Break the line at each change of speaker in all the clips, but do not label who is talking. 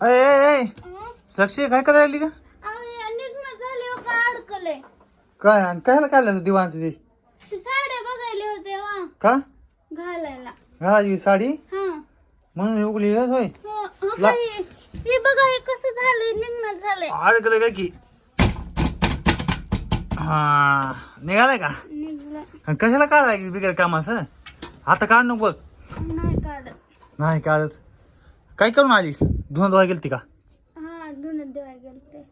अय अय काय करायला लागली का?
निघणं झाले हो का अडकले.
काय आणि कायला काढलं दिवाणचं ते?
ते साड्या बघायले होते वा
का?
घालायला.
साडी?
हा.
म्हणून उगली होय
हो, हो
ला-
काय? हे बघा हे कसं झालंय निघणं झालंय.
अडकलं काय की? हा निघालाय का?
निघलं.
आणि कशाला काढाय बिगर कामाचं? आता काढ नको बघ.
नाही काढत.
नाही काढत. काय करून आली धुणं धुवा गेलती का?
हा धुणं देवाय गेलते.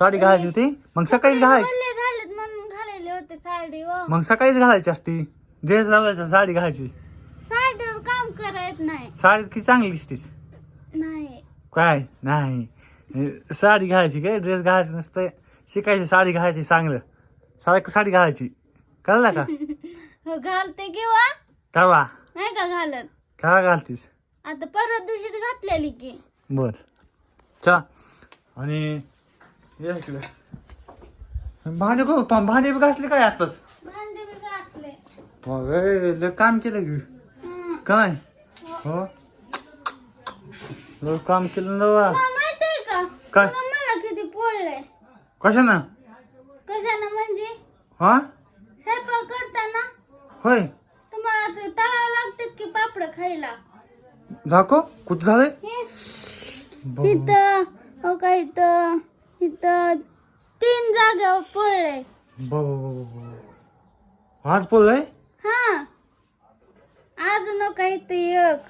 साडी घालायची होती? मग सकाळीच घालायची.
ओले झालेत म्हणून घालायले होते साडी व
मग सकाळीच घालायची असती. ड्रेस लावायचा साडी घालायची.
साडीवर काम करायत नाही.
साडी की चांगली दिसतीस.
नाही.
काय? नाही. साडी घालायची काय? ड्रेस घालायचं नसतं. शिकायची साडी घालायची चांगलं. सारखं साडी घालायची. कळलं का?
हो घालते किंवा
कवा
नाही का घालत?
का घालतीस.
आता परवा दिवशीच घातलेली की.
बर. चला आणि ये इकडे. भांडे को पा- भांडे बी घासले काय आताच?
भांडे बी घासले.
अरे, लय काम केलं की.
हं.
काय? हो. लय काम केलं ना बा.
तुला माहितीये का?
काय?
तुला मला किती पोळले.
कशानं?
कशानं म्हणजे?
हा?
स्वयंपाक करताना.
होय.
तुम्हाला ते तळावं लागतात की पापड खायला?
दाखव कुठं झालंय.
इथं हो का इथं इथं तीन जागेवर पोळले
बाबा, बाबा, बाबा. आज बोललंय
हा. अजून का इथं एक.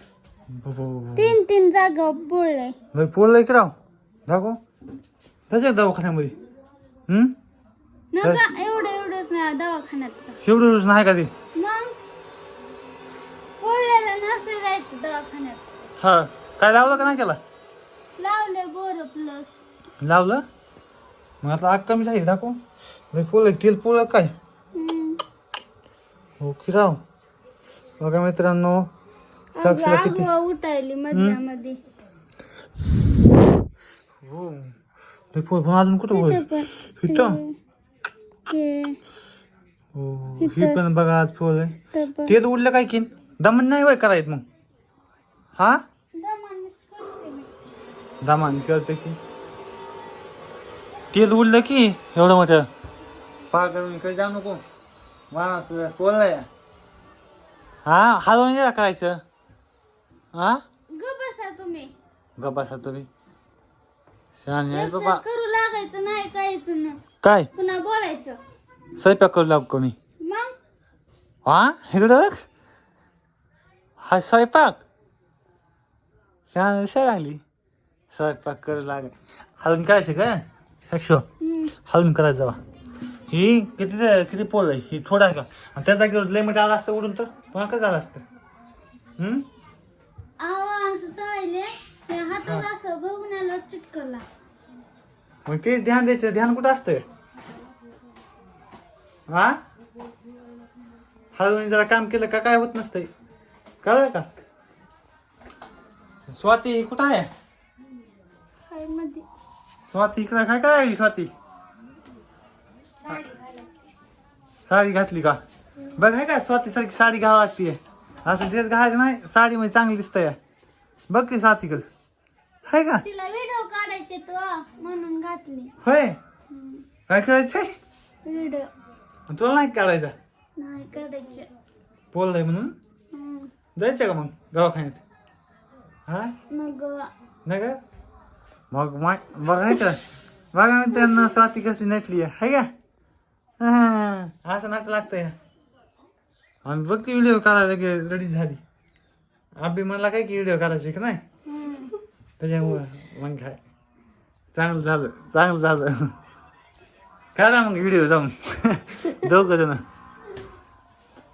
तीन तीन जागेवर पोळले
लय बोललंय की राव. दाखव. त्याच्या दवाखान्यामध्ये. हम्म?
नका एवढं एवढंच ना दवाखान्यात.
शेवटी नाही का ते?
मग? पोळलेलं नसते जायचं दवाखान्यात
हा. काय लावलं का नाही केला?
लावले बोर प्लस
लावलं? मग आता आग कमी झाली दाखव. पोल तेल पोळ काय? हो की राव. बघा मित्रांनो साक्षीला किती
आगवा उठायली मधल्यामध्ये.
हो. लय पोळ पण अजून कुठं
पण.
इथं?
हे
हो ही पण बघा आज पोळ आहे
इथं पण.
तेल उडलं काय की? दमन नाही वय करायत मग? हा. दमान करते की. तेल उडलं की एवढं मोठं. पागल इकडे जाऊ नको. माणूस बोललाय हा हलवून गेला करायचं. हा?
ग बसा तुम्ही.
ग बसा तुम्ही. शहाणे आहे
एकटंच
बाबा.
करू लागायचं नाही काहीच ना
काय?
पुन्हा बोलायचं.
स्वयंपाक करू लागू कोणी
मग?
हा? इकडं. हा स्वयंपाक. शहाणे लागली स्वयंपाक करू लाग हलवून करायचं का? साक्षो
हम्म.
हलवून करायचं जावा. ही किती किती पोल आहे? ही थोडा आहे का? आणि त्या जागेवर लयमध्ये आलं असतं उडून तर? पुन्हा कसं झालं असतं? हम्म? मग ते ध्यान द्यायचं. ध्यान कुठं असतं हा? हळून जरा काम केलं का? काय होत नसतंय? कळलं का? स्वाती ही कुठं आहे?
मध्ये
स्वाती इकडं काय काय आहे स्वाती? साडी घातली का? बघ आहे का स्वाती सारखी साडी घालावी लागते. असं ड्रेस घालायचं नाही साडी मध्ये चांगली दिसतंय. बघ ती स्वातीकडे आहे का?
तिला व्हिडिओ काढायचे तो म्हणून घातली.
होय? काय करायचंय
व्हिडिओ
तुला नाही काढायचा?
नाही काढायचे.
बोललाय म्हणून. जायचं का मग? दवाखान्यात? हा?
मग
नाही का? मग मा बघायचं बघा मित्रांनो स्वाती कसली नटली आहे. हाय का? हा, असं नाटक लागतंय. आम्ही बघते व्हिडिओ काढायला की रेडी झाली. आम्ही म्हणला काय की व्हिडिओ काढायचे का नाही. त्याच्यामुळं मग काय? चांगलं झालं चांगलं झालं. काढा मग व्हिडिओ जाऊन. दोघं जण.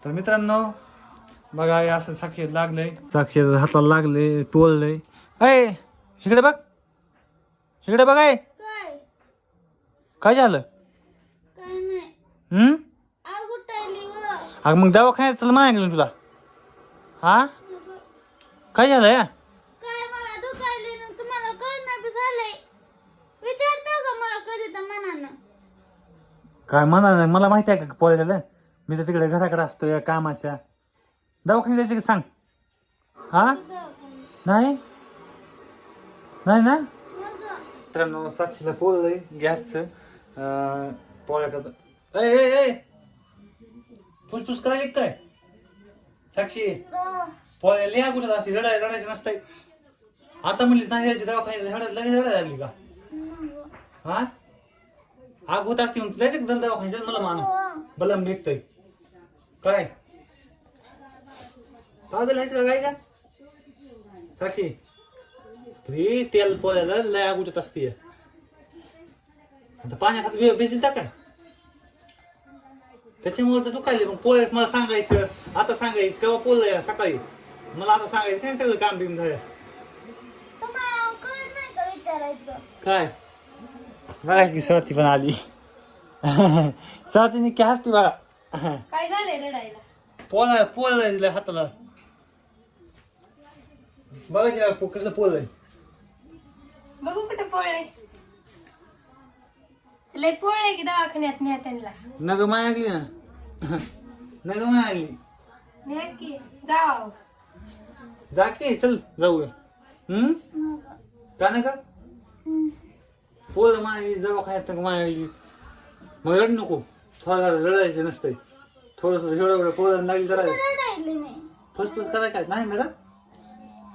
तर मित्रांनो बघा हे असं साक्षी लागलंय. साक्षी हाताला लागले टोललंय अय इकडे बघ. इकडे बघ आहे
काय?
काय झालं?
काय नाही.
हम्म
आग उठायली व
अगं मग दवाखान्यात चल म्हणायला तुला. हा? काय झालं या
काय मला दुखायले ना तुम्हाला कळणं बी झालंय. विचारता का मला कधी तर मनानं?
काय म्हणा नाही मला माहिती आहे का पोरायला मी तर तिकडे घराकडे असतो या कामाच्या. दवाखान्यात जायचं का सांग? हा? नाही? नाही ना?
नको
मित्रांनो साक्षीला पोळलंय गॅसचं. पोळ्या करत ए ए ए! फुसफुस करायला एक काय साक्षी पोळ्या लिहा कुठं अशी रडाय रडायची नसतंय. आता म्हणली नाही जायची दवाखान्यात रडायला लगेच रडायला लागली का? हा? आग होत असते म्हणून जायचं का जल दवाखान्यात? मला मान बलम भेटतंय काय? पागल आहेस का काय का? साक्षी हे तेल पोळ्याला लय उठत असते. आता पाण्यात हात बे- बेसीन टाका त्याच्यामुळे तर दुखायले मग पोळ्यात मला सांगायचं आता सांगायचं केव्हा पोळलं सकाळी? मला आता सांगायचं काय सगळं काम बिम झालं.
तुम्हाला कळत नाही का विचारायचं?
काय? बघा की स्वाती पण आली. स्वातीने की हसती बघा.
काय झालंय रडायला?
पोळा पोळलं दिलं हाताला. बघा की पो- कसं पोळलंय
बघू कुठं पोळले लय पोळले की दवाखान्यात न्या त्यांना.
नग मागली ना. नग मागली
न्या की जाव
जा की चल जाऊया. हम्म? का नाही का पोळलं मागली दवाखान्यात नग मागली मग रड नको. थोडं रडायचं नसतंय. थोडं थोडं एवढं एवढं पोळलं लागली जरा.
रडायली मी.
फसफस करायला काय? नाही मॅडम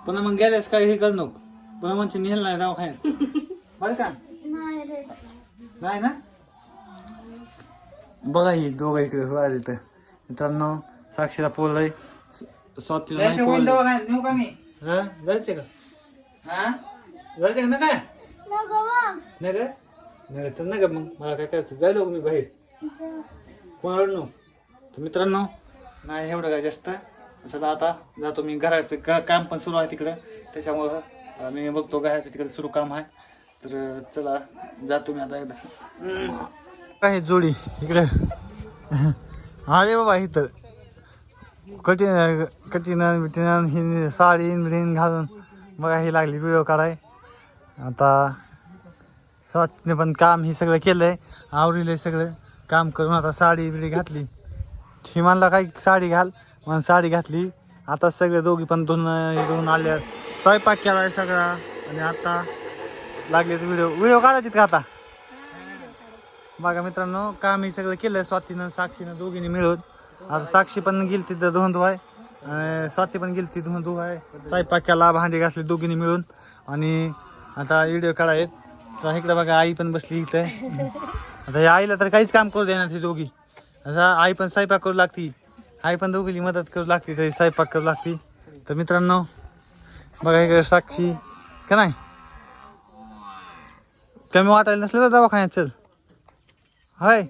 पुन्हा मग गेल्यास काय हे करू नको. पुन्हा म्हणजे नेल नाही दवाखान्यात. बरं का?
नाही
ना? बघा ही दोघं इकडे वाजले तर मित्रांनो साक्षीला पोलय स्वतःला नाही पोललंय.
नेऊ का मी?
हा? जायचं का?
हा?
जायचं का ना काय
नको
नाही का नाही तर नाही का मग. मला काय करायचं? जायलो मी बाहेर. कोणाला नको? तर मित्रांनो नाही एवढं काय जास्त. चला आता जातो मी घराचं का काम पण सुरू आहे तिकडं. त्याच्यामुळं मी बघतो घराचं तिकडे सुरू काम आहे. तर चला जातो मी आता एकदा. काय जोडी इकडे. अरे बाबा इथं. कठीण कठीण बिटीन ही साडी बिडीन घालून बघा ही लागली व्हिडिओ काढाय. आता स्वातीने पण काम हे सगळं केलंय. आवरीलंय सगळं. काम करून आता साडी बिडी घातली. ही म्हणला काही साडी घाल. म्हणून साडी घातली. आता सगळे दोघी पण दोन हे आल्या स्वयंपाक केलाय सगळा. आणि आता लागले व्हिडिओ व्हिडिओ काढायचे का आता. बघा मित्रांनो काम हे सगळं केलंय. स्वातीनं साक्षीनं दोघींनी मिळून. आता साक्षी पण गेली तिथं धुवून धुवाय स्वाती पण गेली ती धुवून धुवाय स्वयंपाक केला भांडी घासली दोघींनी मिळून. आणि आता व्हिडिओ काढायत तर इकडे बघा आई पण बसली इथं. आता या आईला तर काहीच काम करू देणार ती दोघी. आता आई पण स्वयंपाक करू लागती. आई पण दोघीली मदत करू लागते तरी स्वयंपाक करू लागते. तर मित्रांनो बघा इकडे साक्षी. का नाही? कमी वाटायला नसलं तर दवाखान्यात चल. हाय?